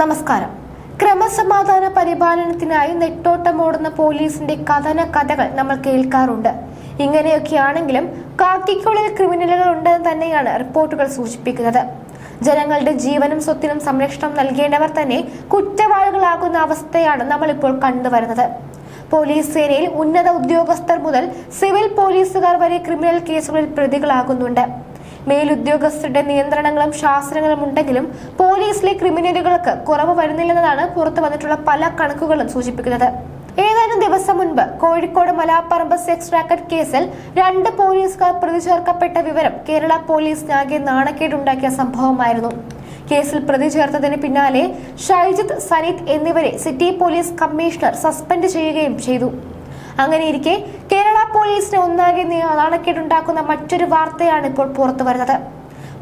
നമസ്കാരം. ക്രമസമാധാന പരിപാലനത്തിനായി നെട്ടോട്ടമോടുന്ന പോലീസിന്റെ കഥന കഥകൾ നമ്മൾ കേൾക്കാറുണ്ട്. ഇങ്ങനെയൊക്കെയാണെങ്കിലും കാക്കിക്കുള്ളിൽ ക്രിമിനലുകൾ ഉണ്ടെന്ന് തന്നെയാണ് റിപ്പോർട്ടുകൾ സൂചിപ്പിക്കുന്നത്. ജനങ്ങളുടെ ജീവനും സ്വത്തിനും സംരക്ഷണം നൽകേണ്ടവർ തന്നെ കുറ്റവാളികളാകുന്ന അവസ്ഥയാണ് നമ്മളിപ്പോൾ കണ്ടുവരുന്നത്. പോലീസ് സേനയിൽ ഉന്നത ഉദ്യോഗസ്ഥർ മുതൽ സിവിൽ പോലീസുകാർ വരെ ക്രിമിനൽ കേസുകളിൽ പ്രതികളാകുന്നുണ്ട്. മേലുദ്യോഗസ്ഥരുടെ നിയന്ത്രണങ്ങളും ശാസ്ത്രങ്ങളും ഉണ്ടെങ്കിലും പോലീസിലെ ക്രിമിനലുകൾക്ക് കുറവ് വരുന്നില്ലെന്നതാണ് പുറത്തു വന്നിട്ടുള്ള പല കണക്കുകളും സൂചിപ്പിക്കുന്നത്. ഏതാനും ദിവസം മുൻപ് കോഴിക്കോട് മലാപ്പറമ്പ് സെക്സ് റാക്കറ്റ് കേസിൽ രണ്ട് പോലീസുകാർ പ്രതി ചേർക്കപ്പെട്ട വിവരം കേരള പോലീസിനാകെ നാണക്കേടുണ്ടാക്കിയ സംഭവമായിരുന്നു. കേസിൽ പ്രതി ചേർത്തതിന് പിന്നാലെ ഷൈജിത്ത് സനീത് എന്നിവരെ സിറ്റി പോലീസ് കമ്മീഷണർ സസ്പെൻഡ് ചെയ്യുകയും ചെയ്തു. അങ്ങനെയിരിക്കെ കേരള പോലീസിന് ഒന്നാകെ നാണക്കേടുണ്ടാക്കുന്ന മറ്റൊരു വാർത്തയാണ് ഇപ്പോൾ പുറത്തു വരുന്നത്.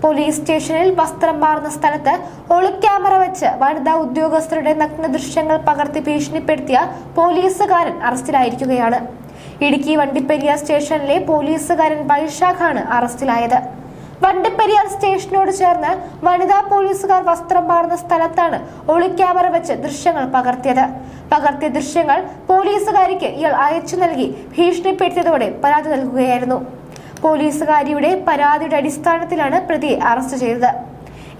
പോലീസ് സ്റ്റേഷനിൽ വസ്ത്രം മാറുന്ന സ്ഥലത്ത് ഒളിക്യാമറ വെച്ച് വനിതാ ഉദ്യോഗസ്ഥരുടെ നഗ്ന ദൃശ്യങ്ങൾ പകർത്തി ഭീഷണിപ്പെടുത്തിയ പോലീസുകാരൻ അറസ്റ്റിലായിരിക്കുകയാണ്. ഇടുക്കി വണ്ടിപ്പെരിയ സ്റ്റേഷനിലെ പോലീസുകാരൻ വൈശാഖാണ് അറസ്റ്റിലായത്. വണ്ടിപ്പെരിയാർ സ്റ്റേഷനോട് ചേർന്ന് വനിതാ പോലീസുകാർ വസ്ത്രം മാറുന്ന സ്ഥലത്താണ് ഒളിക്യാമറ വെച്ച് ദൃശ്യങ്ങൾ പകർത്തിയത്. പകർത്തിയ ദൃശ്യങ്ങൾ പോലീസുകാരിക്ക് ഇയാൾ അയച്ചു നൽകി ഭീഷണിപ്പെടുത്തിയതോടെ പരാതി നൽകുകയായിരുന്നു. പോലീസുകാരിയുടെ പരാതിയുടെ അടിസ്ഥാനത്തിലാണ് പ്രതിയെ അറസ്റ്റ് ചെയ്തത്.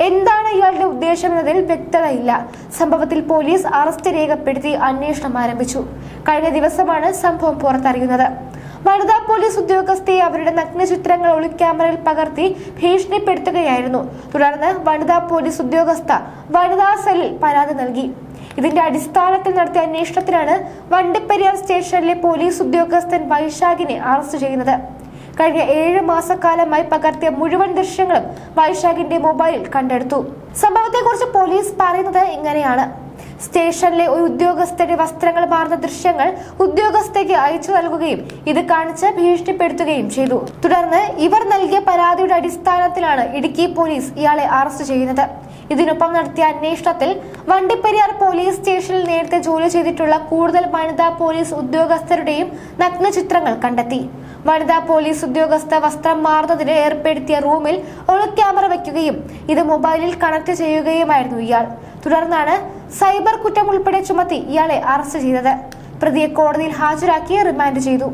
എന്താണ് ഇയാളുടെ ഉദ്ദേശം എന്നതിൽ വ്യക്തതയില്ല. സംഭവത്തിൽ പോലീസ് അറസ്റ്റ് രേഖപ്പെടുത്തി അന്വേഷണം ആരംഭിച്ചു. കഴിഞ്ഞ ദിവസമാണ് സംഭവം പുറത്തറിയുന്നത്. വനിതാ പോലീസ് ഉദ്യോഗസ്ഥയെ അവരുടെ നഗ്നചിത്രങ്ങൾ ഒളിക്യാമറയിൽ പകർത്തി ഭീഷണിപ്പെടുത്തുകയായിരുന്നു. തുടർന്ന് വനിതാ പോലീസ് ഉദ്യോഗസ്ഥ വനിതാ സെല്ലിൽ പരാതി നൽകി. ഇതിന്റെ അടിസ്ഥാനത്തിൽ നടത്തിയ അന്വേഷണത്തിലാണ് വണ്ടിപ്പെരിയാർ സ്റ്റേഷനിലെ പോലീസ് ഉദ്യോഗസ്ഥൻ വൈശാഖിനെ അറസ്റ്റ് ചെയ്യുന്നത്. കഴിഞ്ഞ ഏഴ് മാസക്കാലമായി പകർത്തിയ മുഴുവൻ ദൃശ്യങ്ങളും വൈശാഖിന്റെ മൊബൈലിൽ കണ്ടെടുത്തു. സംഭവത്തെക്കുറിച്ച് പോലീസ് പറയുന്നത് ഇങ്ങനെയാണ്. സ്റ്റേഷനിലെ ഒരു ഉദ്യോഗസ്ഥരുടെ വസ്ത്രങ്ങൾ മാറുന്ന ദൃശ്യങ്ങൾ ഉദ്യോഗസ്ഥയ്ക്ക് അയച്ചു നൽകുകയും ഇത് കാണിച്ച് ഭീഷണിപ്പെടുത്തുകയും ചെയ്തു. തുടർന്ന് ഇവർ നൽകിയ പരാതിയുടെ അടിസ്ഥാനത്തിലാണ് ഇടുക്കി പോലീസ് ഇയാളെ അറസ്റ്റ് ചെയ്യുന്നത്. ഇതിനൊപ്പം നടത്തിയ അന്വേഷണത്തിൽ വണ്ടിപ്പെരിയാർ പോലീസ് സ്റ്റേഷനിൽ നേരത്തെ ജോലി ചെയ്തിട്ടുള്ള കൂടുതൽ വനിതാ പോലീസ് ഉദ്യോഗസ്ഥരുടെയും നഗ്ന ചിത്രങ്ങൾ കണ്ടെത്തി. വനിതാ പോലീസ് ഉദ്യോഗസ്ഥ വസ്ത്രം മാറുന്നതിന് ഏർപ്പെടുത്തിയ റൂമിൽ ഒളിക്യാമറ വയ്ക്കുകയും ഇത് മൊബൈലിൽ കണക്ട് ചെയ്യുകയുമായിരുന്നു ഇയാൾ. തുടർന്നാണ് സൈബർ കുറ്റം ഉൾപ്പെടെ ചുമത്തി ഇയാളെ അറസ്റ്റ് ചെയ്തത്. പ്രതിയെ കോടതിയിൽ ഹാജരാക്കി റിമാൻഡ് ചെയ്തു.